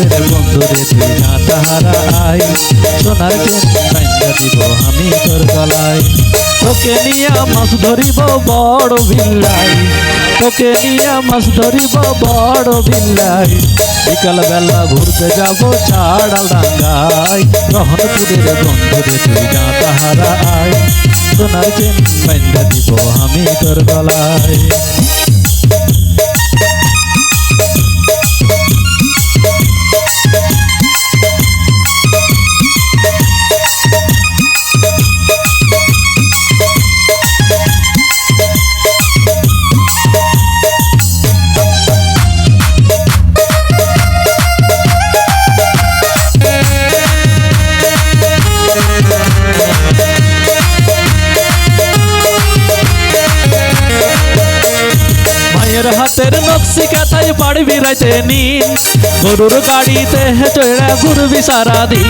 পুরের বন্ধুরে তুই না তাহারা আই সোনার চেন বাইন্দা দিব আমি তোর গলায় তোকে নিয়ে মাছ ধরিব বড় বিল্লাই তোকে নিয়ে মাছ ধরিব বড় বিল্লাই বিকাল বেলা ঘুরতে যাব চাড়াল ডাঙ্গায়। রহনপুরের বন্ধুরে তুই না তাহারা আই সোনার চেন বাইন্দা দিব আমি তোর গলায়। মায়ের হাতের নকশি কাথায় পাড়বি রাইতে নিন গরুর গাড়িতে চড়া ঘুরবি সারাদিন।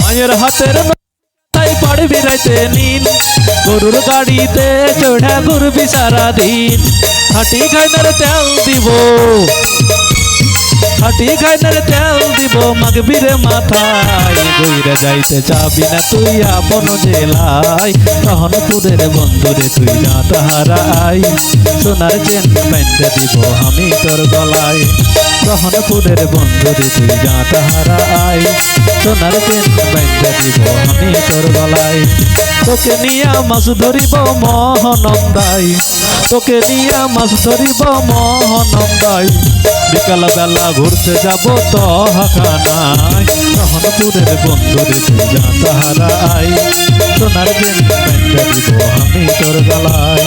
মায়ের হাতের নকশি পাড়বি রাইতে নিন গরুর গাড়িতে চড়া ঘুরবি সারাদিন। হাঁটি খাইনার তেল দিব। হাঁটি খাইনার তেল দিব মাগবিরে মাথায়। গইরে যাইতে চাবি না, তুই আপন জেলায়। রহনপুরের বন্ধুরে তুই না তাহারা আই সোনার চেন মেন্দে দিব আমি তোর গলায়। রহনপুরের বন্ধুরে তুই না তাহারা আই সোনার চেন মেন্দে দিব আমি তোর গলায়। তোকে নিয়ে মাছ ধরিব মহনন্দাই। তোকে নিয়ে মাছ ধরিব মহনন্দাই। বিকাল বেলা ঘুরতে যাব তো হাখানায় রহনপুরের বন্ধুরে পূজা তাহারাই। সোনার দিন দিব আমি তোর গলায়।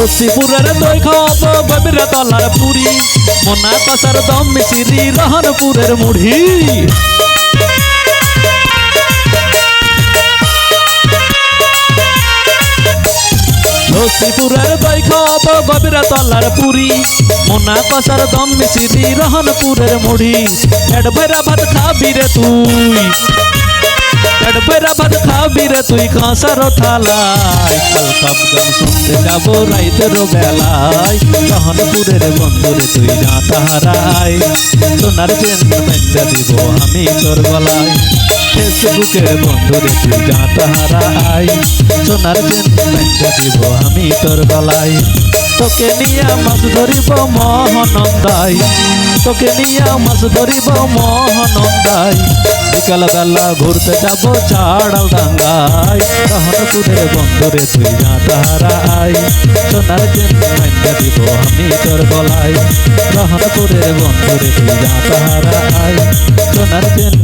লসিপুরের দই খাওয়াবো গভীর তলার পুরি। মনা কষার দম মিশিরি, রহনপুরের মুড়ি। লসিপুরের দই খাওয়াবো গভীর তলার পুরি। মনা কষার দম মিশিরি, রহনপুরের মুড়ি। ভরা ভাত খাবি রে তুই। ভরা ভাত খাবি রে তুই কাঁসার থালায়। গান শুনতে যাব রাইতের বেলায়। রহনপুরের বন্ধুরে তুই যা তাহারাই সোনার চেন মেন্দা দিব আমি তোর গলায়। ফেসবুকে বন্ধুরে তুই যা তাহারাই সোনার চেন মেন্দা দিব আমি তোর গলায়। তোকে নিয়ে মাছ ধরিব মহানন্দাই। তোকে নিয়ে মাছ ধরিব মহানন্দাই। বিকাল বেলা ঘুরতে যাব চাড়াল ডাঙ্গায়। রহনপুরের বন্ধুরে তুই না তাহারাই সোনার জন্য দিব আমি তোর গলায় রহনপুরের বন্ধুরে তুই না তাহারাই সোনার জন্য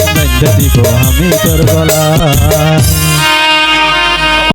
দিব আমি তোর গলায়